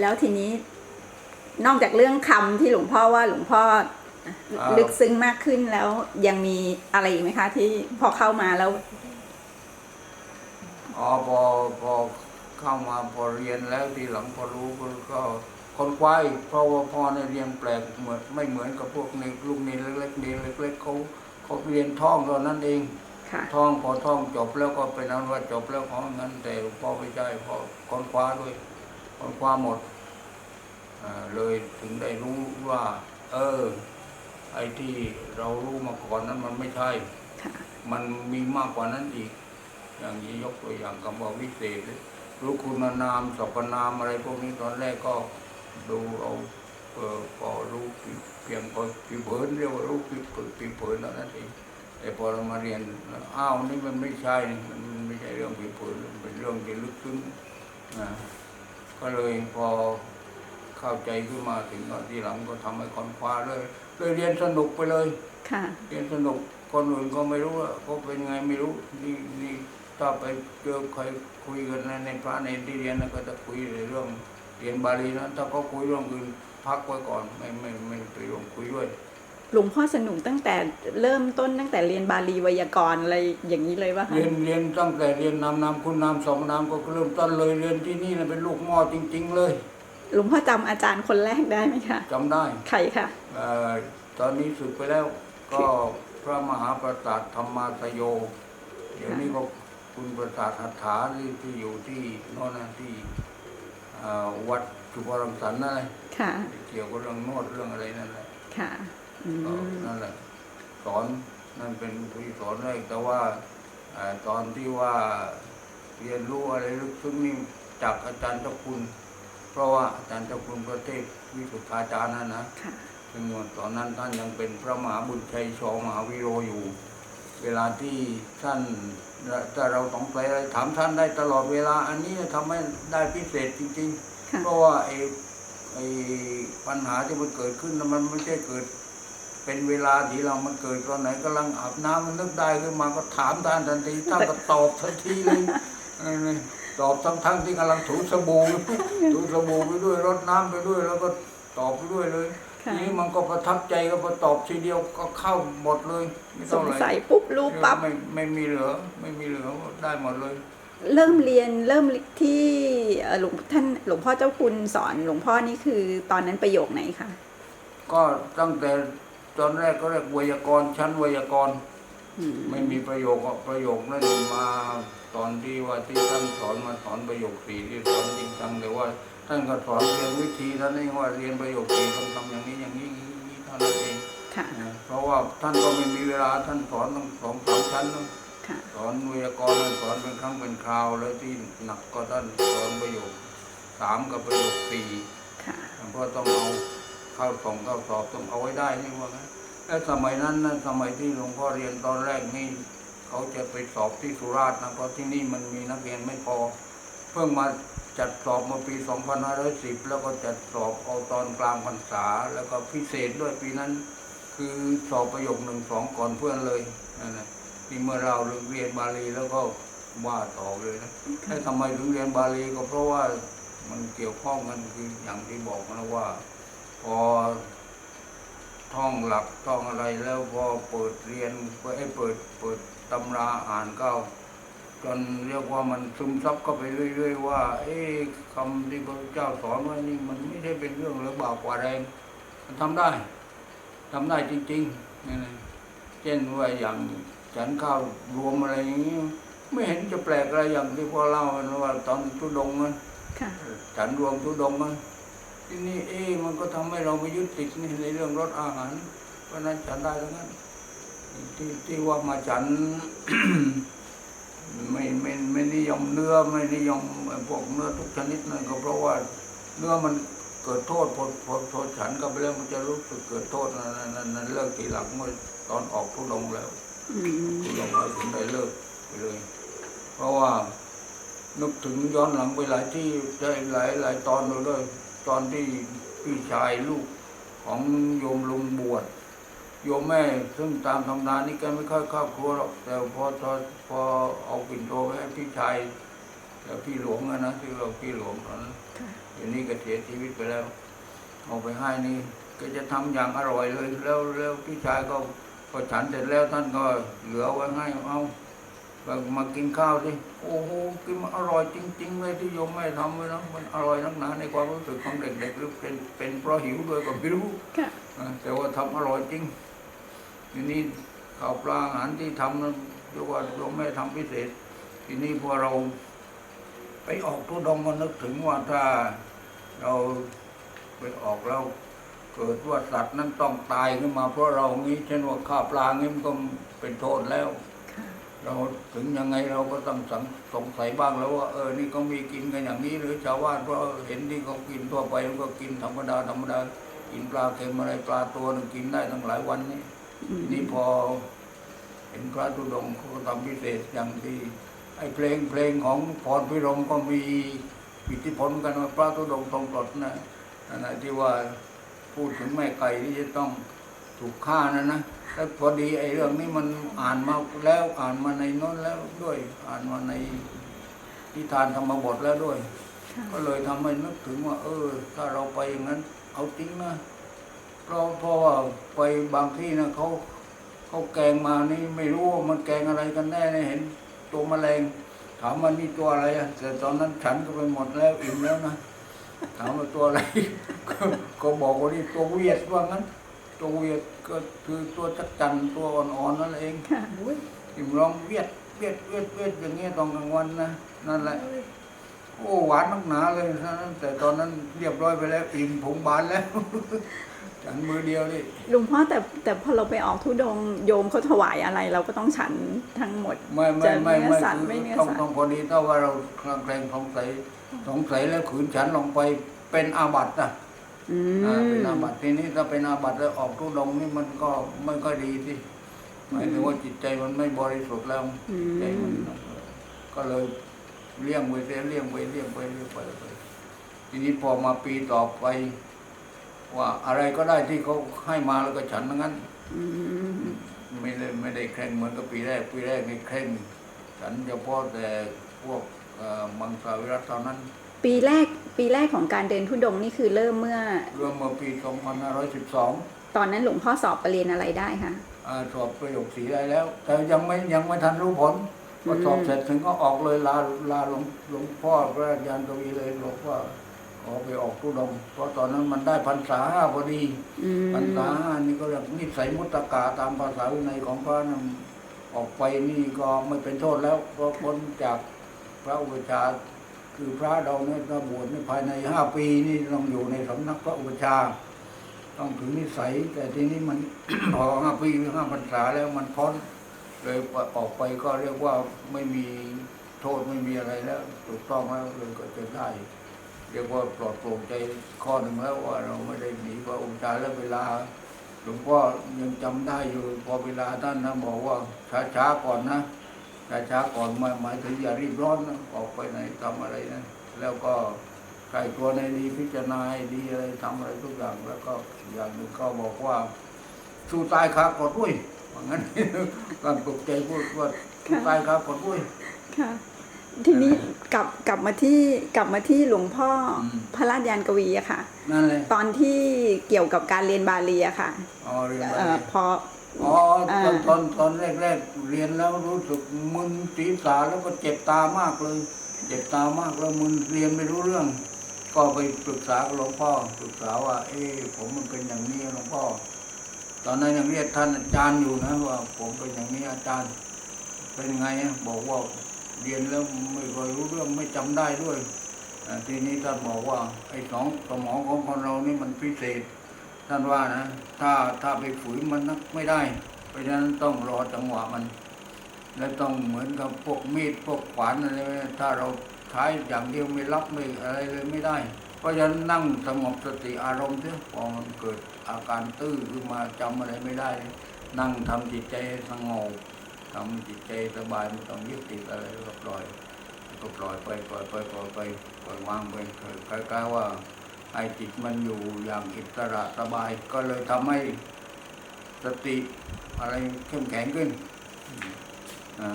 แล้วทีนี้นอกจากเรื่องคำที่หลวงพ่อว่าหลวงพ่ออ้าวลึกซึ้งมากขึ้นแล้วยังมีอะไรอีกไหมคะ ที่พอเข้ามาแล้วอ๋อพอพอเข้ามาพอเรียนแล้วทีหลังพอรู้ก็ก็คนควายเพราะว่าพ่อเนี่ยเรียนแปลกเหมือนไม่เหมือนกับพวกในลูกเนรเล็กๆเนรเล็กๆเขาเขาเรียนท่องเท่านั้นเองค่ะท่องพอท่องจบแล้วก็เป็นนั้นว่าจบแล้วของงั้นแต่พ่อไม่ใช่พ่อคนคว้าด้วย คนคว้าหมดอ่าเลยถึงได้รู้ว่า เออ ไอ้ที่เรารู้มาก่อนนั้นมันไม่ใช่ค่ะมันมีมากกว่านั้นอีก อย่างนี้ยกตัวอย่างคำว่าวิเศษรู้คุณนามสรรพนามอะไรพวกนี้ตอนแรกก็ดูเอาเออพอรู้เพียงพอผิวเผินเรียกว่ารู้ผิวผิวเผินเท่านั้นเองแต่พอเรามาเรียนแล้วอ้าวนี่มันไม่ใช่นี่มันไม่ใช่เรื่องผิวเผินมันเป็นเรื่องที่ลึกซึ้งนะ ก็เลยพอเข้าใจขึ้นมาถึงตอนที่หลังก็ทำให้คนคว้าเลยเลยเรียนสนุกไปเลยค่ะเรียนสนุกคนอื่นก็ไม่รู้ว่าเขาเป็นไงไม่รู้นี่นี่ถ้าไปเจอใครคุยกันในในพระในที่เรียนนะก็จะคุยในเรื่องเรียนบาลีนะถ้าเขาคุยเรื่องอื่นพักไว้ก่อนไม่ไม่ไม่ไปร่วมคุยด้วย หลวงพ่อสนุกตั้งแต่เริ่มต้นตั้งแต่เรียนบาลีไวยากรณ์อะไรอย่างนี้เลยว่าคะเรียนเรียนตั้งแต่เรียนนามนามคุณนามสองนามก็เริ่มต้นเลยเรียนที่นี่นะเป็นลูกหม้อจริง ๆ เลย หลวงพ่อจำอาจารย์คนแรกได้ไหมคะจำได้ใครค่ะเอ่อตอนนี้สึกไปแล้วก็พระมหาประสาทธรรมาสโยเดี๋ยวนี้ก็คุณประสาทหัตถาที่ที่อยู่ที่โน่นนะที่เอ่อวัดจุฬารังสรรค์นั่นแหละค่ะเกี่ยวกับเรื่องนวดเรื่องอะไรนั่นแหละค่ะอืมก็ นั่นแหละสอนนั่นเป็นผู้ที่สอนแรกแต่ว่าเอ่อตอนที่ว่าเรียนรู้อะไรลึกซึ้งนี่จากอาจารย์เจ้าคุณ เพราะว่าอาจารย์เจ้าคุณประเทศวิสุทธาจารย์นั่นนะค่ะซึ่งตอนนั้นท่านยังเป็นพระมหาบุญชัยชอมหาวิโรอยู่ เวลาที่ท่านถ้าเราต้องไปอะไรถามท่านได้ตลอดเวลา อันนี้ทำให้ได้พิเศษจริงค่ะๆเพราะว่าไอ้ไอ้ปัญหาที่มันเกิดขึ้นน่ะมันไม่ใช่เกิด เป็นเวลาที่เรามันเกิดตอนไหนกำลังอาบน้ำมันนึกได้ขึ้นมาก็ถามท่านทันทีท่านก็ตอบทันทีเลยเออตอบทั้งๆที่กำลังถูสบู่ถูสบู่ไปด้วยรดน้ำไปด้วย แล้วก็ตอบไปด้วยเลยค่ะทีนี้มันก็ประทับใจก็พอตอบทีเดียวก็เข้าหมดเลย ไม่สต้องงอะไรสัยปุ๊บรู้ปั๊บไม่ไม่มีเหลือ ไม่มีเหลือได้หมดเลย เริ่มเรียนเริ่มที่เอ่อหลวงท่านหลวงพ่อเจ้าคุณสอนหลวงพ่อนี่คือตอนนั้นประโยคไหนคะก็ตั้งแต่ ตอนแรกก็เรียกไวยากรณ์ชั้นไวยากรณ์อืมไม่มีประโยคอะประโยคนั้นมาตอนที่ว่าที่ท่านสอนมาสอนประโยคสี่ที่สอนจริงจังแต่ว่า ท่านก็สอนเรียนวิธีท่านเองว่าเรียนประโยคสี่ต้องทำอย่างนี้อย่างนี้อย่างนี้เท่านั้นเองค่ะนะเพราะว่าท่านก็ไม่มีเวลาท่านสอนต้องสองสามชั้นนะค่ะสอนไวยากรณ์ท่านสอนเป็นครั้งเป็นคราวแล้วที่หนักก็ท่านสอนประโยคสามกับประโยคสี่ค่ะเพราะต้องเอา เข้าส่งเข้าสอบต้องเอาไว้ได้นี่ว่างั้นแล้วสมัยนั้นนะสมัยที่หลวงพ่อเรียนตอนแรกนี่เขาจะไปสอบที่สุราษฎร์นะเพราะที่นี่มันมีนักเรียนไม่พอ เพิ่งมาจัดสอบมาปี 2510 แล้วก็จัดสอบเอาตอนกลางพรรษา แล้วก็พิเศษด้วยปีนั้น คือสอบประโยคหนึ่งสองก่อนเพื่อนเลยนั่นนะนี่เมื่อเราเรียนบาลีแล้วก็ว่าต่อเลยนะแต่ทำไมถึงเรียนบาลีก็เพราะว่ามันเกี่ยวข้องกันคืออย่างที่บอกนะว่า พอท่องหลักท่องอะไรแล้วพอเปิดเรียนเปิดให้เปิดเปิดตำราอ่านก็จนเรียกว่ามันซึมซับเข้าไปเรื่อย ๆ ว่า เอ๊ะคำที่พระเจ้าสอนว่านี่มันไม่ได้เป็นเรื่องเรือบากกว่าแรงมันทำได้ทำได้จริงๆนี่นะเช่นว่าอย่างฉันข้าวรวมอะไรอย่างนี้ไม่เห็นจะแปลกอะไรอย่างที่พ่อเล่าว่าตอนทุดงนะฉันรวมทุดงนะ ที่นี่เอ๊ะมันก็ทำให้เราไม่ยึดติดนี่ในเรื่องรสอาหารเพราะฉะนั้นฉันได้ทั้งนั้นที่ที่ว่ามาฉันไม่ไม่ไม่นิยมเนื้อไม่นิยมพวกเนื้อทุกชนิดนั่นก็เพราะว่าเนื้อมันเกิดโทษพอพอพอฉันก็ไปแล้วมันจะรู้สึกเกิดโทษนั่นนั่นนั่นนั่นเลิกทีหลังเมื่อตอนออกทุดงค์แล้วอืมทุดงค์แล้วถึงได้เลิกไปเลย เพราะว่านึกถึงย้อนหลังไปหลายที่ได้หลายหลายตอนเลย ตอนที่พี่ชายลูกของโยมลุงบวชโยมแม่ซึ่งตามธรรมดานี่แกไม่ค่อยเข้าครัวหรอกแต่พอพอพอเอาปิ่นโตไปให้พี่ชายแต่พี่หลวงอะนะที่เราพี่หลวงตอนนั้นค่ะพเดี๋ยวนี้ก็เสียชีวิตไปแล้ว เอาไปให้นี่ก็จะทำอย่างอร่อยเลยแล้วแล้วพี่ชายก็พอฉันเสร็จแล้วท่านก็เหลือไว้ให้เอา ก็มากินข้าวดิโอ้โหกินมันอร่อยจริง ๆ เลยที่โยมแม่ทำไว้นะมันอร่อยนักหนาในความรู้สึกของเด็กๆหรือเป็นเป็นเพราะหิวด้วยก็ไม่รู้ค่ะอ่าแต่ว่าทำอร่อยจริงทีนี้ข้าวปลาอาหารที่ทำนั้นเรียกว่าโยมแม่ทำพิเศษ ทีนี้พอเรา ไปออกทุดงค์ก็นึกถึงว่าถ้าเราไปออกแล้วเกิดว่าสัตว์นั้นต้องตายขึ้นมาเพราะเรางี้เช่นว่าข้าวปลางี้มันก็เป็นโทษแล้วค่ะ เราถึงยังไงเราก็ต้องสังสงสัยบ้างแล้วว่าเออนี่ก็มีกินกันอย่างนี้ หรือชาวบ้านเพราะเห็นที่เขากินทั่วไปมันก็กินธรรมดาธรรมดากินปลาเค็มอะไรปลาตัวหนึงกินได้ตั้งหลายวันนี่อืมนี่พอ เห็นพระธุดงค์เขาก็ทำพิเศษอย่างที่ไอ้เพลงเพลงของพรพิรมก็มีอิทธิพลกันว่าพระธุดงค์ทรงกรดนะนั่นนะที่ว่าพูดถึงแม่ไก่ที่จะต้องถูกฆ่านะนะ แล้วพอดีไอ้เรื่องนี้มันอ่านมาแล้วอ่านมาในน้นแล้วด้วย อ่านมาในนิทานธรรมบทแล้วด้วย ก็เลยทำให้นึกถึงว่า เออ ถ้าเราไปอย่างนั้น เอาจริงนะเพราะเพราะว่าไปบางที่นะเขาเขาแกงมานี่ไม่รู้ว่ามันแกงอะไรกันแน่เนี่ยเห็น ตัวแมลงถามว่านี่ตัวอะไรอะแต่ตอนนั้นฉันก็ไปหมดแล้วอิ่มแล้วนะถามว่าตัวอะไร ก็ก็บอกว่านี่ตัวเวียดว่างั้น ตัวเวียดก็คือตัวจักจันตัวอ่อนๆนั่นเองค่ะอิ่มร้องเวียดเวียดเวียดเวียดอย่างเงี้ยตอนกลางวันนะนั่นแหละ โอ้หวานนักหนาเลยนะแต่ตอนนั้นเรียบร้อยไปแล้วอิ่มผงบานแล้ว ฉันมือเดียวนี่หลวงพ่อแต่แต่พอเราไปออกทุดงค์โยมเขาถวายอะไร เราก็ต้องฉันทั้งหมด ไม่ไม่จะไม่เนื้อไม่สัตว์คือไม่เนื้อต้องสัตว์ ต้องพอดีถ้าว่าเราคลางแคลงสงสัยสงสัยแล้วขืนฉันลงไปเป็นอาบัตินะ อือ่าเป็นมอาบัติทีนี้ถ้าเป็นอาบัติแล้วออกทุดงค์นี่มันก็ไม่ค่อยดีสิหมายถึงว่าจิตใจมันไม่บริสุทธิ์แล้วอืใจมันมก็เลยเลี่ยงไปเสียเลี่ยงไปเลี่ยงไปเลี่ยงไปไปทีนี้พอมาปีต่อไป ว่าอะไรก็ได้ที่เขาให้มาแล้วก็ฉันทั้งนั้นอืมไม่ได้ไม่ได้เคร่งเหมือนกับปีแรก ปีแรกนี่เคร่งฉันเฉพาะแต่พวกเอ่อมังสวิรัตเท่านั้น ปีแรกปีแรกของการเดินทุดงค์นี่คือเริ่มเมื่อ เริ่มเมื่อปี 2512ตอนนั้นหลวงพ่อสอบประเรียนอะไรได้คะอ่าสอบประโยคสีได้แล้ว แต่ยังไม่ยังไม่ทันรู้ผลพอสอบเสร็จถึงก็ออกเลยลาลาหลวงหลวงพ่อพระอาจารย์กวีเลยบอกว่าขอไปออกทุดงค์เพราะตอนนั้นมันได้พรรษาห้าพอดีอืมพรรษาห้านี่ก็เรียกนิสัยมุตตะกาตามภาษาวินัยของพระนั้นออกไปนี่ก็ไม่เป็นโทษแล้วเพราะพ้นจากพระอุปชฌาย์ คือพระเราเนี่ยถ้าบวชในภายในห้าปีนี่ต้องอยู่ในสำนักพระอุปชา ต้องถึงนิสัย แต่ทีนี้มัน พอห้าปีห้าพรรษาแล้วมันพ้นเลยออกไปก็เรียกว่าไม่มีโทษไม่มีอะไรแล้ว ถูกต้องแล้วเลยก็จะได้ เรียกว่าปลอดโปร่งใจข้อหนึ่งแล้วว่าเราไม่ได้หนีพระองค์ชาแล้วเวลาหลวงพ่อยังจำได้อยู่พอเวลาท่านนะบอกว่าช้าๆก่อนนะ ช้าๆก่อนหมายหมายถึงอย่ารีบร้อนนะออกไปไหนทำอะไรนะแล้วก็ใครตัวในดีพิจารณาให้ดีอะไรทำอะไรทุกอย่าง แล้วก็อย่างหนึ่งก็บอกว่าสู้ตายคากดด้วยว่างั้นก็ตกใจพูดว่าสู้ตายคากดด้วยค่ะทีนี้กลับกลับมาที่กลับมาที่หลวงพ่ออมพระราชยานกวีอะค่ะนั่นเลยตอนที่เกี่ยวกับการเรียนบาลีอะค่ะอ๋อเรียนไปเอ่อพออ๋อตอนอ่าตอนตอนแรกๆ เรียนแล้วรู้สึกมึนศีรษะแล้วก็เจ็บตามากเลย เจ็บตามากแล้วมึนเรียนไม่รู้เรื่อง ก็ไปปรึกษากับหลวงพ่อปรึกษาว่า เอ๊ะผมมันเป็นอย่างนี้หลวงพ่อ ตอนนั้นยังเรียกท่านอาจารย์อยู่นะว่า ผมเป็นอย่างนี้อาจารย์ เป็นยังไงอะบอกว่าเรียนแล้วไม่ค่อยรู้เรื่องไม่จำได้ด้วยอ่าทีนี้ท่านบอกว่าไอ้สองสมองของคนเรานี่มันพิเศษ ท่านว่านะ ถ้าถ้าไปฝืนมันนักไม่ได้ เพราะฉะนั้นต้องรอจังหวะมัน และต้องเหมือนกับพวกมีดพวกขวานอะไรถ้าเราใช้อย่างเดียวไม่รับไม่อะไรเลยไม่ได้ เพราะฉะนั้นนั่งสงบสติอารมณ์เสียพอมันเกิดอาการตื้อขึ้นมาจำอะไรไม่ได้ นั่งทำจิตใจสงบทำจิตใจสบายไม่ต้องยึดติดอะไรก็ปล่อย ก็ปล่อยไปปล่อยไปปล่อยไปปล่อยวางไปคล้ายๆว่า ไอ้จิตมันอยู่อย่างอิสระสบาย ก็เลยทำให้สติอะไรเข้มแข็งขึ้นอ่า